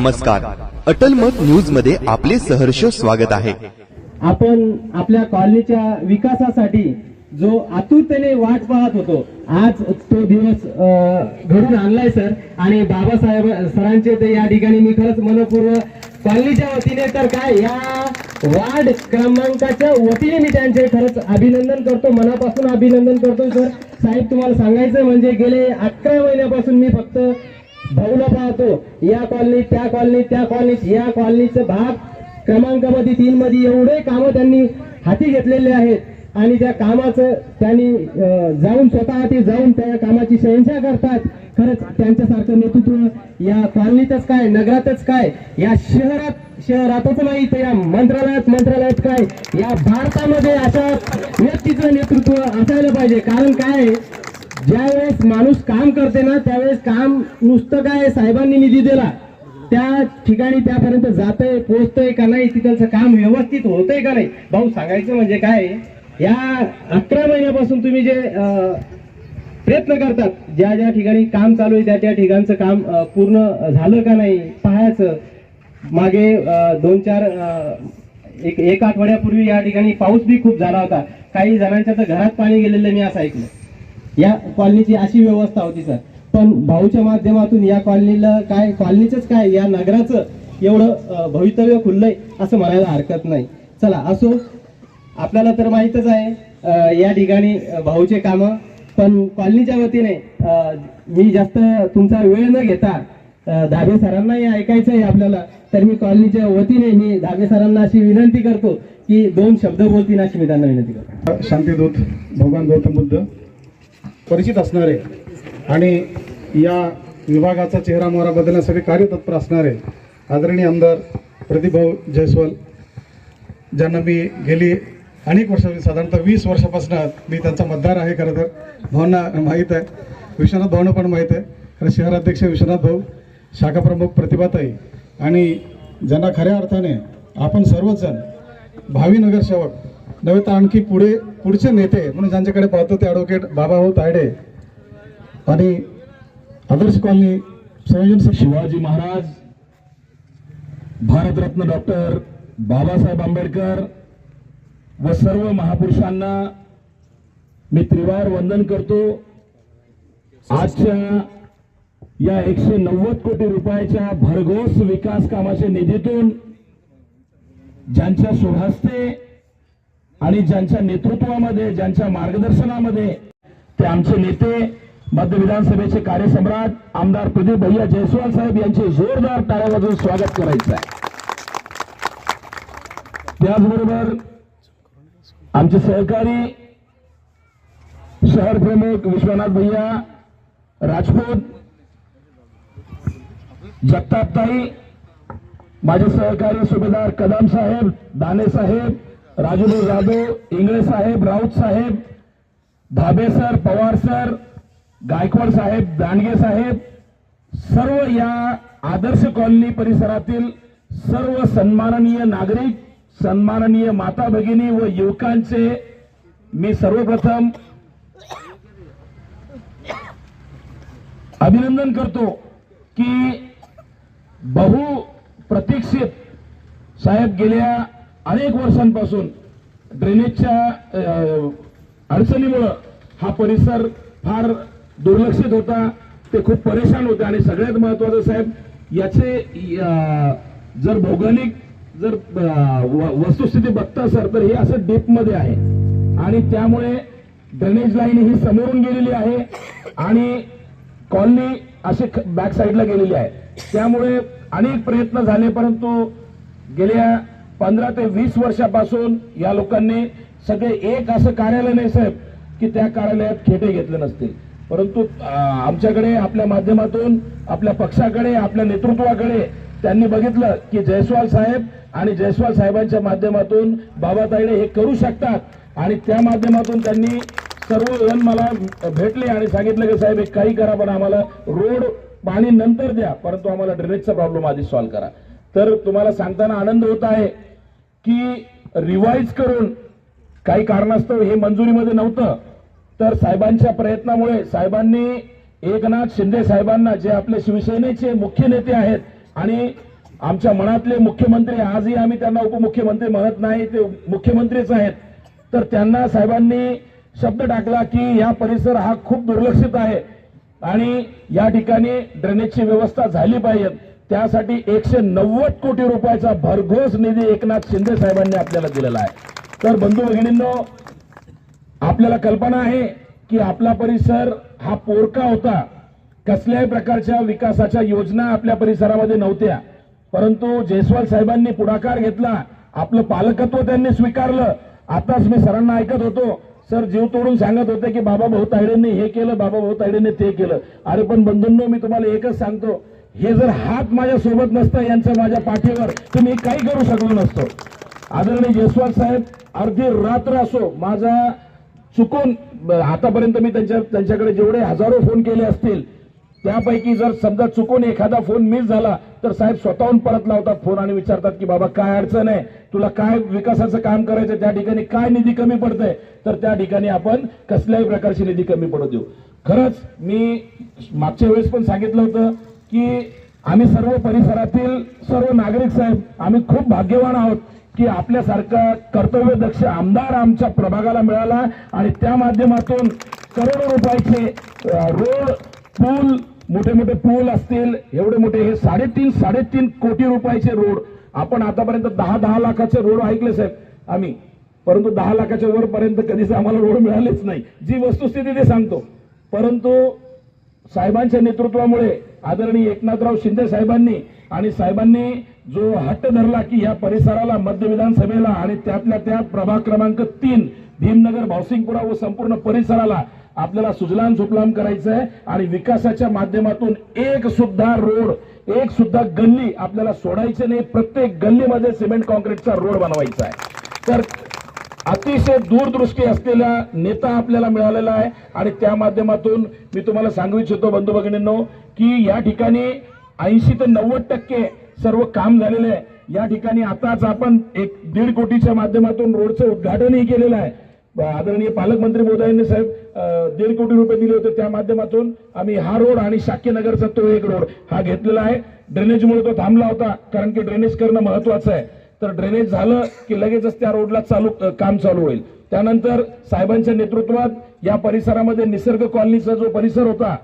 नमस्कार. अटल मत न्यूजमध्ये आपले सहर्ष स्वागत आहे. आपण आपल्या कॉलनीच्या विकासासाठी जो आतुरतेने वाट पाहत होतो आज तो दिवस घडून आणलाय सर. आणि बाबासाहेब सरांचे ते या ठिकाणी मी खरंच मनपूर्वक कॉलनीच्या वतीने तर काय या वार्ड क्रमांकाच्या वतीने मी त्यांचे खरंच अभिनंदन करतो मनापासून अभिनंदन करतो सर. साहेब तुम्हाला सांगायचं म्हणजे गेले अकरा महिन्यापासून मी फक्त भाऊला पाहतो या कॉलनीत त्या कॉलनीत त्या कॉलनीत या कॉलनीचं भाग क्रमांकामध्ये तीन मध्ये एवढे कामं त्यांनी हाती घेतलेले आहेत. आणि त्या कामाचं त्यांनी जाऊन स्वतः हाती जाऊन त्या कामाची शहनशाह करतात. खरंच त्यांच्यासारखं नेतृत्व या कॉलनीतच काय नगरातच काय या शहरात शहरातच नाही तर या मंत्रालयात मंत्रालयात काय या भारतामध्ये अशा व्यक्तीचं नेतृत्व असायला पाहिजे. कारण काय? आहे, ज्यावेळेस माणूस काम करते ना त्यावेळेस काम नुसतं काय साहेबांनी निधी दिला. त्या ठिकाणी त्यापर्यंत जातंय पोचतंय का नाही तिथलचं काम व्यवस्थित होतंय का नाही? भाऊ सांगायचं म्हणजे काय या अकरा महिन्यापासून तुम्ही जे प्रयत्न करतात ज्या ज्या ठिकाणी काम चालू आहे त्या त्या ठिकाणचं काम पूर्ण झालं का नाही पाहायचं. मागे दोन चार एक एक आठवड्यापूर्वी या ठिकाणी पाऊस बी खूप झाला होता. काही जणांच्या तर घरात पाणी गेलेलं मी असं ऐकलं. या कॉलनीची अशी व्यवस्था होती सर. पण भाऊच्या माध्यमातून या कॉलनीला काय कॉलनीच काय या नगराचं एवढं भवितव्य खुललंय असं म्हणायला हरकत नाही. चला असो. आपल्याला तर माहीतच आहे या ठिकाणी भाऊचे कामं. पण कॉलनीच्या वतीने मी जास्त तुमचा वेळ न घेता धाबे सरांनाही ऐकायचं आहे आपल्याला. तर मी कॉलनीच्या वतीने मी धाबे सरांना अशी विनंती करतो की दोन शब्द बोलतील अशी मी त्यांना विनंती करतो. शांतीदूत भगवान गौतम बुद्ध. परिचित असणारे आणि या विभागाचा चेहरा मोहरा बदलण्यासाठी कार्यतत्पर असणारे आदरणीय आमदार प्रदीपभाऊ जयस्वाल ज्यांना मी गेली अनेक वर्ष साधारणतः वीस वर्षापासून मी त्यांचा मतदार आहे खरं तर. भावना माहीत आहे. विश्वनाथ भावना पण माहीत आहे. कारण शहराध्यक्ष विश्वनाथ भाऊ शाखाप्रमुख प्रतिभाताई आणि ज्यांना खऱ्या अर्थाने आपण सर्वजण भावी नगरसेवक नव्हे तर आणखी पुढे पुढचे नेते म्हणून ज्यांच्याकडे पाहतो ते ॲडव्होकेट बाबाभाऊ हो, तायडे. आणि आदर्श कॉलनी संयोजन शिवाजी महाराज भारतरत्न डॉक्टर बाबासाहेब आंबेडकर व सर्व महापुरुषांना मी त्रिवार वंदन करतो. आजच्या या एकशे नव्वद कोटी रुपयाच्या भरघोस विकास कामाच्या निधीतून ज्यांच्या शुभहस्ते आणि ज्यांच्या नेतृत्वामध्ये ज्यांच्या मार्गदर्शनामध्ये ते आमचे नेते मध्य विधानसभेचे कार्यसम्राट आमदार प्रदीप भैया जयस्वाल साहेब यांचे जोरदार टाळ्या स्वागत करायचं आहे. त्याचबरोबर आमचे सहकारी शहर प्रमुख विश्वनाथ भैया राजपूत जगतापताई माझे सहकारी सुभेदार कदम साहेब दाने साहेब राजूभाऊ जाधव इंगळे साहेब राऊत साहेब धाबे सर पवार सर गायकवाड साहेब दांडगे साहेब सर्व या आदर्श कॉलनी परिसरातील सर्व सन्माननीय नागरिक सन्माननीय माता भगिनी व युवकांचे मी सर्वप्रथम अभिनंदन करतो की बहु प्रतीक्षित साहेब गेल्या अनेक वर्षांपासून ड्रेनेजच्या अडचणीमुळं हा परिसर फार दुर्लक्षित होता. ते खूप परेशान होते. आणि सगळ्यात महत्वाचं साहेब याचे या, जर भौगोलिक जर व- वस्तुस्थिती बघता सर तर हे असं डीपमध्ये आहे. आणि त्यामुळे ड्रेनेज लाईन ही समोरून गेलेली आहे. आणि कॉलनी असे बॅक साईडला गेलेली आहे. त्यामुळे अनेक प्रयत्न झाले परंतु गेल्या पंधरा ते वीस वर्षापासून या लोकांनी सगळे एक असं कार्यालय नाही साहेब की त्या कार्यालयात खेटे घेतले नसतील परंतु आमच्याकडे आपल्या माध्यमातून आपल्या पक्षाकडे आपल्या नेतृत्वाकडे त्यांनी बघितलं की जयस्वाल साहेब आणि जयस्वाल साहेबांच्या माध्यमातून बाबा तायडे हे करू शकतात. आणि त्या माध्यमातून त्यांनी सर्व जण मला भेटले आणि सांगितलं की साहेब एक काही करा पण आम्हाला रोड पाणी नंतर द्या. परंतु आम्हाला ड्रेनेजचा प्रॉब्लेम आधी सॉल्व्ह करा. तर तुम्हाला सांगताना आनंद होत आहे. की रिवाईज करून काही कारणास्तव हे मंजुरीमध्ये नव्हतं. तर साहेबांच्या प्रयत्नामुळे साहेबांनी एकनाथ शिंदे साहेबांना जे आपले शिवसेनेचे मुख्य नेते आहेत आणि आमच्या मनातले मुख्यमंत्री आजही आम्ही त्यांना उपमुख्यमंत्री म्हणत नाही ते मुख्यमंत्रीच आहेत. तर त्यांना साहेबांनी शब्द टाकला की या परिसर हा खूप दुर्लक्षित आहे आणि या ठिकाणी ड्रेनेजची व्यवस्था झाली पाहिजे. त्यासाठी एकशे नव्वद कोटी रुपयाचा भरघोस निधी एकनाथ शिंदे साहेबांनी आपल्याला दिलेला आहे. तर बंधू भगिनींनो आपल्याला कल्पना आहे की आपला परिसर हा पोरका होता. कसल्याही प्रकारच्या विकासाच्या योजना आपल्या परिसरामध्ये नव्हत्या. परंतु जयस्वाल साहेबांनी पुढाकार घेतला. आपलं पालकत्व त्यांनी स्वीकारलं. आताच मी सरांना ऐकत होतो. सर जीव तोडून सांगत होते की बाबा भाऊ तायडेंनी हे केलं बाबा भाऊ तायडेंनी ते केलं. अरे पण बंधूंनो मी तुम्हाला एकच सांगतो. हे जर हात माझ्या सोबत नसतं यांचं माझ्या पाठीवर तर मी काही करू शकलो नसतो. आदरणीय जयस्वाल साहेब अर्धी रात्र असो माझा चुकून आतापर्यंत मी त्यांच्या त्यांच्याकडे जेवढे हजारो फोन केले असतील त्यापैकी जर समजा चुकून एखादा फोन मिस झाला तर साहेब स्वतःहून परत लावतात फोन आणि विचारतात की बाबा काय अडचण आहे? तुला काय विकासाचं काम करायचं त्या ठिकाणी काय निधी कमी पडतंय? तर त्या ठिकाणी आपण कसल्याही प्रकारची निधी कमी पडू देऊ. खरंच मी मागच्या वेळेस पण सांगितलं होतं की आम्ही सर्व परिसरातील सर्व नागरिक साहेब आम्ही खूप भाग्यवान आहोत की आपल्यासारखा कर्तव्यदक्ष आमदार आमच्या प्रभागाला मिळाला आणि त्या माध्यमातून करोडो रुपयाचे रोड पूल मोठे मोठे पूल असतील एवढे मोठे हे साडेतीन साडेतीन कोटी रुपयाचे रोड आपण आतापर्यंत दहा दहा लाखाचे रोड ऐकले साहेब आम्ही. परंतु दहा लाखाच्या वरपर्यंत कधीच आम्हाला रोड मिळालेच नाही. जी वस्तुस्थिती ते सांगतो. परंतु साहेबांच्या नेतृत्वामुळे आदरणीय एकनाथराव शिंदे साहेबांनी आणि साहेबांनी जो हट्ट धरला की या परिसराला मध्य विधानसभेला आणि त्यातल्या त्या प्रभाग क्रमांक तीन भीमनगर भावसिंगपुरा व संपूर्ण परिसराला आपल्याला सुजलाम सुफलाम करायचं आहे आणि विकासाच्या माध्यमातून एक सुद्धा रोड एक सुद्धा गल्ली आपल्याला सोडायची नाही. प्रत्येक गल्लीमध्ये सिमेंट कॉन्क्रीटचा रोड बनवायचा आहे. तर अतिशय दूरदृष्टी असलेला नेता आपल्याला मिळालेला आहे आणि त्या माध्यमातून मी तुम्हाला सांगू इच्छितो बंधू भगिनींनो की या ठिकाणी ऐंशी ते नव्वद टक्के सर्व काम झालेलं आहे. या ठिकाणी आताच आपण एक दीड कोटीच्या माध्यमातून रोडचं उद्घाटनही केलेलं आहे. आदरणीय पालकमंत्री मोदयांनी साहेब दीड कोटी रुपये दिले होते त्या माध्यमातून. आम्ही हा रोड आणि शाक्यनगरचा तो एक रोड हा घेतलेला आहे. ड्रेनेजमुळे तो थांबला होता कारण की ड्रेनेज करणं महत्वाचं आहे. तर ड्रेनेज झालं की लगेचच त्या रोडला चालू काम चालू होईल. त्यानंतर साहेबांच्या नेतृत्वात या परिसरामध्ये निसर्ग कॉलनीचा जो परिसर होता